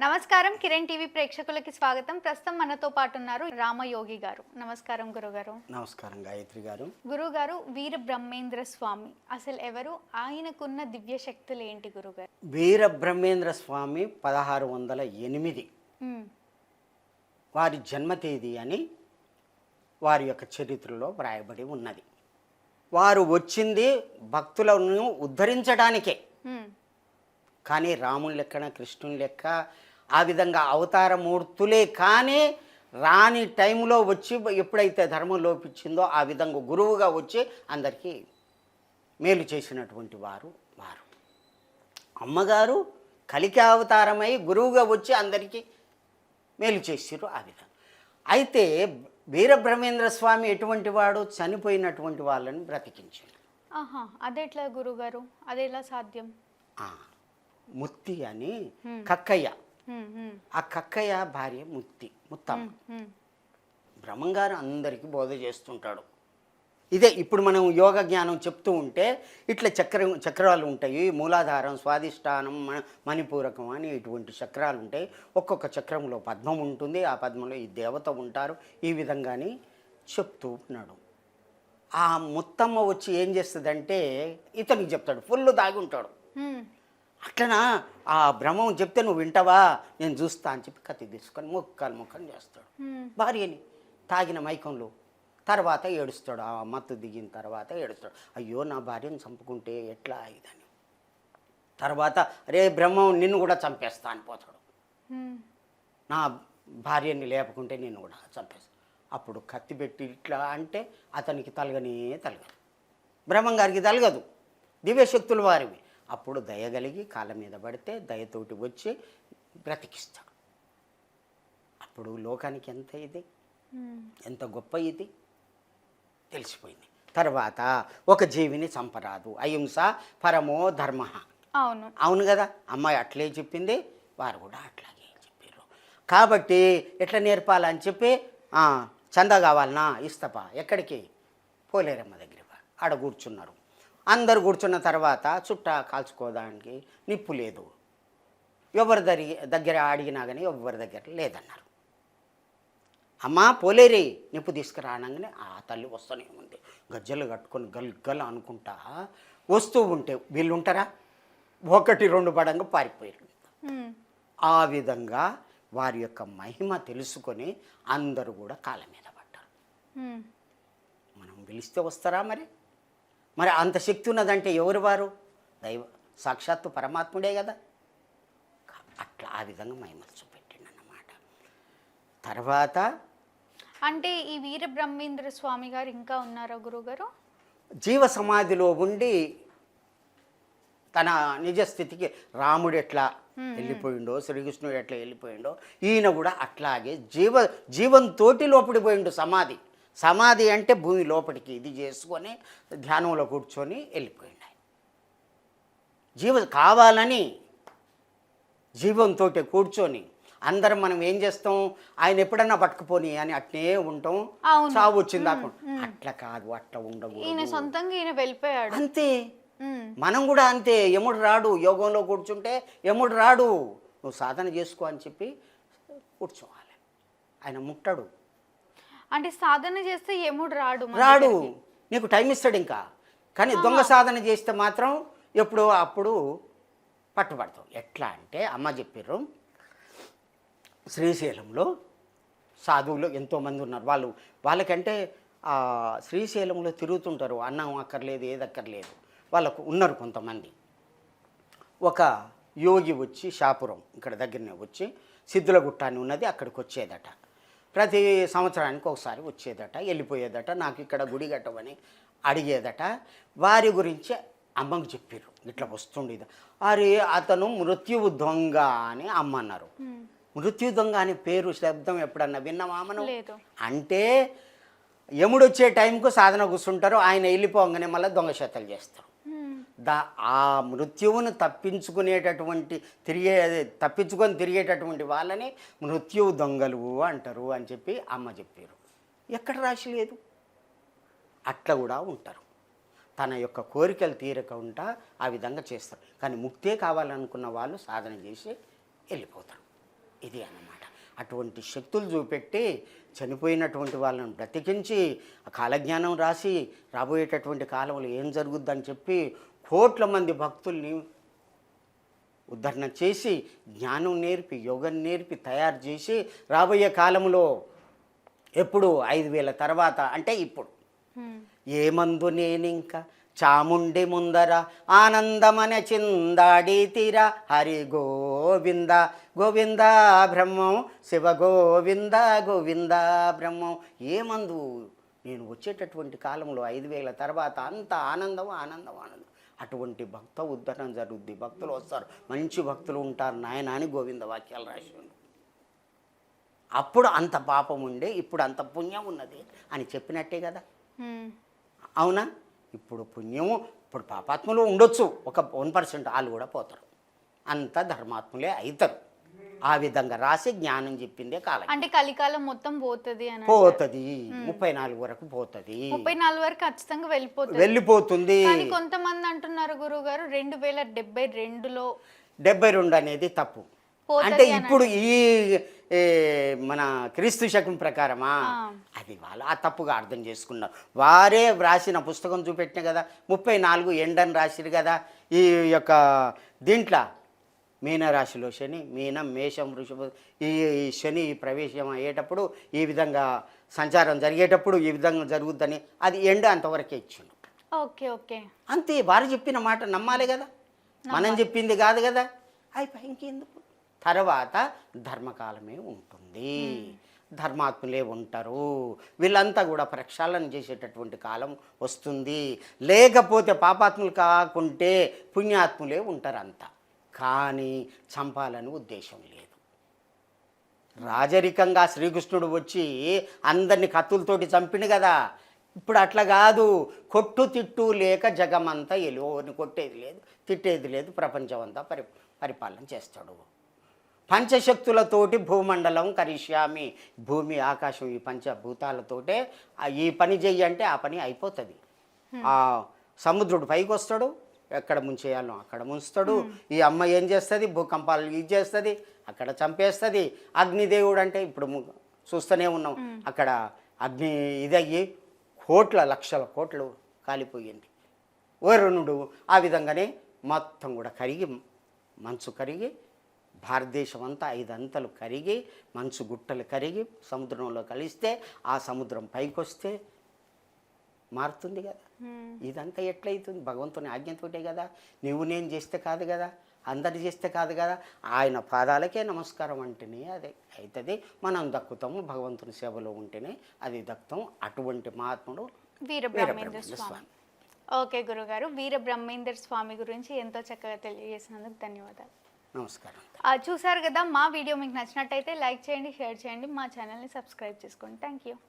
నమస్కారం. కిరణ్ టీవీ ప్రేక్షకులకి స్వాగతం. ప్రస్తుతం మనతో పాటు ఉన్నారు రామయోగి గారు. నమస్కారం గురుగారు. నమస్కారం గాయత్రి గారు. గురుగారు వీర బ్రహ్మేంద్ర స్వామి. అసలు ఎవరు? ఆయనకున్న దివ్య శక్తులు ఏంటి గురుగారు? వీర బ్రహ్మేంద్ర స్వామి పదహారు వందల ఎనిమిది. వారి జన్మ తేదీ అని వారి యొక్క చరిత్రలో వ్రాయబడి ఉన్నది. వారు వచ్చింది భక్తులను ఉద్ధరించడానికే. కానీ రాముని లెక్కన కృష్ణుని లెక్క ఆ విధంగా అవతారమూర్తులే కానీ రాని టైంలో వచ్చి ఎప్పుడైతే ధర్మం లోపించిందో ఆ విధంగా గురువుగా వచ్చి అందరికీ మేలు చేసినటువంటి వారు వారు. అమ్మగారు కలికి అవతారమై గురువుగా వచ్చి అందరికీ మేలు చేసిరు ఆ విధంగా. అయితే వీరబ్రహ్మేంద్ర స్వామి ఎటువంటి వాడు? చనిపోయినటువంటి వాళ్ళని బ్రతికించాడు. ఆహా అదెట్లా గురుగారు అదెలా సాధ్యం? ముత్తి అని కక్కయ్య. ఆ కక్కయ్య భార్య ముత్తి ముత్తమ్మ. బ్రహ్మంగారు అందరికీ బోధ చేస్తుంటాడు. ఇదే ఇప్పుడు మనం యోగ జ్ఞానం చెప్తూ ఉంటే ఇట్లా చక్రం చక్రాలు ఉంటాయి. మూలాధారం స్వాదిష్టానం మన మణిపూరకం అని ఇటువంటి చక్రాలు ఉంటాయి. ఒక్కొక్క చక్రంలో పద్మం ఉంటుంది. ఆ పద్మంలో ఈ దేవత ఉంటారు. ఈ విధంగానే చెప్తూ ఉన్నాడు. ఆ ముత్తమ్మ వచ్చి ఏం చేస్తుందంటే ఇతనికి చెప్తాడు. ఫుల్ దాగి ఉంటాడు. అట్లనా? ఆ బ్రహ్మం చెప్తే నువ్వు వింటావా? నేను చూస్తా అని చెప్పి కత్తి తీసుకొని మొక్కలు మొక్కలు చేస్తాడు. భార్యని తాగిన మైకంలో తర్వాత ఏడుస్తాడు. ఆ మత్తు దిగిన తర్వాత ఏడుస్తాడు. అయ్యో నా భార్యను చంపుకుంటే ఎట్లా ఇదని. తర్వాత రే బ్రహ్మం నిన్ను కూడా చంపేస్తా అని పోతాడు. నా భార్యని లేపకుంటే నేను కూడా చంపేస్తాను అప్పుడు కత్తి పెట్టి ఇట్లా అంటే అతనికి తలగనే తలగదు. బ్రహ్మం గారికి తలగదు. దివ్యశక్తులు వారివి. అప్పుడు దయ కలిగి కాళ్ళ మీద పడితే దయతోటి వచ్చి బ్రతికిస్తాడు. అప్పుడు లోకానికి ఎంత ఇది. ఎంత గొప్ప ఇది? తెలిసిపోయింది. తర్వాత ఒక జీవిని చంపరాదు. అహింస పరమో ధర్మ. అవును. అవును కదా? అమ్మాయి అట్లే చెప్పింది వారు కూడా అట్లాగే చెప్పారు కాబట్టి ఎట్లా నేర్పాలని చెప్పి "ఆ, చందా కావాలనా? ఇస్తపా. ఎక్కడికి? పోలేరమ్మ దగ్గర ఆడ కూర్చున్నారు. అందరు కూర్చున్న తర్వాత చుట్ట కాల్చుకోవడానికి నిప్పు లేదు. ఎవరి దరి దగ్గర అడిగినా కానీ ఎవరి దగ్గర లేదన్నారు. అమ్మా పోలేరి నిప్పు తీసుకురానంగానే ఆ తల్లి వస్తూనే ఉంది. గజ్జలు కట్టుకొని గల్ గల్ అనుకుంటా వస్తూ ఉంటే వీళ్ళు ఉంటారా ఒకటి రెండు పడంగా పారిపోయారు. ఆ విధంగా వారి యొక్క మహిమ తెలుసుకొని అందరూ కూడా కాళ్ళ మీద పడ్డారు. మనం పిలిస్తే వస్తారా మరి? మరి అంత శక్తి ఉన్నదంటే ఎవరు వారు? దైవ సాక్షాత్తు పరమాత్ముడే కదా. అట్లా ఆ విధంగా మహిమలు చూపెట్టిండు అన్నమాట తర్వాత అంటే ఈ వీర బ్రహ్మేంద్ర స్వామి గారు ఇంకా ఉన్నారా గురుగారు? జీవ సమాధిలో ఉండి తన నిజ స్థితికి రాముడు ఎట్లా వెళ్ళిపోయిండో శ్రీకృష్ణుడు ఎట్లా వెళ్ళిపోయిండో ఈయన కూడా అట్లాగే జీవ జీవంతోటి లోపడి పోయిండు సమాధి. సమాధి అంటే భూమి లోపలికి ఇది చేసుకొని ధ్యానంలో కూర్చొని వెళ్ళిపోయిండు ఆయన. జీవ కావాలని జీవంతో కూర్చొని అందరం మనం ఏం చేస్తాం? ఆయన ఎప్పుడన్నా పట్టుకుపోని అని అట్నే ఉంటాం. చావు వచ్చింది అట్లా కాదు అట్లా ఈయన ఉండకూడదు సొంతంగా ఈయన వెళ్ళిపోయాడు. అంతే. మనం కూడా అంతే. యముడు రాడు యోగంలో కూర్చుంటే యముడు రాడు. నువ్వు సాధన చేసుకో అని చెప్పి కూర్చోవాలి. ఆయన ముట్టడు. అంటే సాధన చేస్తే యముడు రాడు రాడు. నీకు టైం ఇస్తాడు ఇంకా. కానీ దొంగ సాధన చేస్తే మాత్రం ఎప్పుడు అప్పుడు పట్టుబడతావు. ఎట్లా అంటే అమ్మ చెప్పారు శ్రీశైలంలో సాధువులు ఎంతోమంది ఉన్నారు. వాళ్ళు వాళ్ళకంటే శ్రీశైలంలో తిరుగుతుంటారు. అన్నం అక్కర్లేదు ఏది అక్కర్లేదు. వాళ్ళకు ఉన్నారు కొంతమంది. ఒక యోగి వచ్చి షాపురం ఇక్కడ దగ్గరనే వచ్చి సిద్ధులగుట్ట అని ఉన్నది అక్కడికి వచ్చేదట. ప్రతి సంవత్సరానికి ఒకసారి వచ్చేదట వెళ్ళిపోయేదట నాకు ఇక్కడ గుడి కట్టమని అడిగేదట. వారి గురించి అమ్మకు చెప్పారు ఇట్లా వస్తుండేది అరే అతను మృత్యువు దొంగ అని అమ్మ అన్నారు. మృత్యు దొంగ అనే పేరు శబ్దం ఎప్పుడన్నా విన్నామా మనం లేదు. అంటే యముడు వచ్చే టైంకు సాధన కూర్చుంటారు ఆయన వెళ్ళిపోగానే మళ్ళీ దొంగ చేతలు చేస్తారు. దా ఆ మృత్యువును తప్పించుకునేటటువంటి తిరిగే తప్పించుకొని తిరిగేటటువంటి వాళ్ళని మృత్యువు దొంగలు అంటారు అని చెప్పి అమ్మ చెప్పారు. ఎక్కడ రాసి లేదు. అట్లా కూడా ఉంటారు. తన యొక్క కోరికలు తీరక ఉంటా ఆ విధంగా చేస్తారు. కానీ ముక్తే కావాలనుకున్న వాళ్ళు సాధన చేసి వెళ్ళిపోతారు. ఇది అన్నమాట. అటువంటి శక్తులు చూపెట్టి చనిపోయినటువంటి వాళ్ళని బ్రతికించి కాలజ్ఞానం రాసి రాబోయేటటువంటి కాలంలో ఏం జరుగుద్దని చెప్పి కోట్ల మంది భక్తుల్ని ఉద్ధరణ చేసి జ్ఞానం నేర్పి యోగం నేర్పి తయారు చేసి రాబోయే కాలంలో ఎప్పుడు ఐదు వేల తర్వాత అంటే ఇప్పుడు. ఏమందు నేనింక? చాముండి ముందర ఆనందమన చిందాడి తీర. హరి గోవింద గోవింద బ్రహ్మం శివ గోవింద గోవింద బ్రహ్మం. ఏమందు నేను వచ్చేటటువంటి కాలంలో ఐదు వేల తర్వాత అంత ఆనందం ఆనందం ఆనందం. అటువంటి భక్త ఉద్ధరణ జరుగుద్ది. భక్తులు వస్తారు. మంచి భక్తులు ఉంటారు. నాయన అని గోవింద వాక్యాలు రాసి ఉంది. అప్పుడు అంత పాపం ఉండే ఇప్పుడు అంత పుణ్యం ఉన్నది అని చెప్పినట్టే కదా. అవునా? ఇప్పుడు పుణ్యము ఇప్పుడు పాపాత్ములు ఉండొచ్చు. ఒక వన్ పర్సెంట్ వాళ్ళు కూడా పోతారు. అంత ధర్మాత్ములే అవుతారు ఆ విధంగా రాసి జ్ఞానం చెప్పిందే కాలం. అంటే కలికాలం మొత్తం పోతుంది అని పోతుంది. ముప్పై నాలుగు వరకు పోతుంది. ముప్పై నాలుగు వరకు ఖచ్చితంగా వెళ్ళిపోతుంది. వెళ్ళిపోతుంది. కానీ కొంతమంది అంటున్నారు గురువు గారు రెండు వేల డెబ్బై రెండులో డెబ్బై రెండు అనేది తప్పు. అంటే ఇప్పుడు ఈ మన క్రీస్తు శకం ప్రకారమా. అది వాళ్ళు ఆ తప్పుగా అర్థం చేసుకున్నారు. వారే వ్రాసిన పుస్తకం చూపెట్టిన కదా ముప్పై నాలుగు ఎండని రాసిరు కదా ఈ యొక్క దీంట్లో మీనరాశిలో శని మీనం మేషం వృషభ ఈ ఈ శని ప్రవేశం అయ్యేటప్పుడు ఈ విధంగా సంచారం జరిగేటప్పుడు ఈ విధంగా జరుగుద్దని అది ఎండ అంతవరకే ఇచ్చిండు. Okay okay. అంతే వారు చెప్పిన మాట నమ్మాలి కదా. మనం చెప్పింది కాదు కదా. అయిపోయి ఇంకెందుకు? తర్వాత ధర్మకాలమే ఉంటుంది. ధర్మాత్ములే ఉంటారు. వీళ్ళంతా కూడా ప్రక్షాళన చేసేటటువంటి కాలం వస్తుంది. లేకపోతే పాపాత్ములు కాకుంటే పుణ్యాత్ములే ఉంటారు అంతా కానీ చంపాలని ఉద్దేశం లేదు. రాజరికంగా శ్రీకృష్ణుడు వచ్చి అందరిని కత్తులతోటి చంపిండు కదా. ఇప్పుడు అట్లా కాదు. కొట్టు తిట్టు లేక జగమంతా ఎలువని కొట్టేది లేదు తిట్టేది లేదు ప్రపంచం అంతా పరి పరిపాలన చేస్తాడు. పంచశక్తులతోటి భూమండలం కరిష్యామి భూమి ఆకాశం ఈ పంచభూతాలతోటే ఈ పని చెయ్యి అంటే ఆ పని అయిపోతుంది. ఆ సముద్రుడు పైకి వస్తాడు ఎక్కడ ముంచేయాలో అక్కడ ముంచుతాడు. ఈ అమ్మ ఏం చేస్తుంది? భూకంపాలు ఇది చేస్తుంది అక్కడ చంపేస్తుంది. అగ్నిదేవుడు అంటే ఇప్పుడు చూస్తూనే ఉన్నాం. అక్కడ అగ్ని ఇదయ్యి కోట్ల లక్షల కోట్లు కాలిపోయింది. వరుణుడు ఆ విధంగానే మొత్తం కూడా కరిగి మంచు కరిగి భారతదేశం అంతా ఐదంతలు కరిగి మంచు గుట్టలు కరిగి సముద్రంలో కలిస్తే ఆ సముద్రం పైకి వస్తే మారుతుంది కదా. ఇదంతా ఎట్లయితుంది? భగవంతుని ఆజ్ఞతోటే కదా. నువ్వు నేను చేస్తే కాదు కదా. అందరు చేస్తే కాదు కదా. ఆయన పాదాలకే నమస్కారం అంటేనే అదే. అవుతుంది మనం దక్కుతాము భగవంతుని సేవలో ఉంటేనే అది దక్కుతాం అటువంటి మహాత్ముడు వీరబ్రహ్మేంద్ర స్వామి. ఓకే గురుగారు. వీర బ్రహ్మేంద్ర స్వామి గురించి ఎంతో చక్కగా తెలియజేసినందుకు ధన్యవాదాలు. నమస్కారం. చూసారు కదా మా వీడియో మీకు నచ్చినట్టయితే లైక్ చేయండి షేర్ చేయండి. మా ఛానల్ని సబ్స్క్రైబ్ చేసుకోండి. Thank you.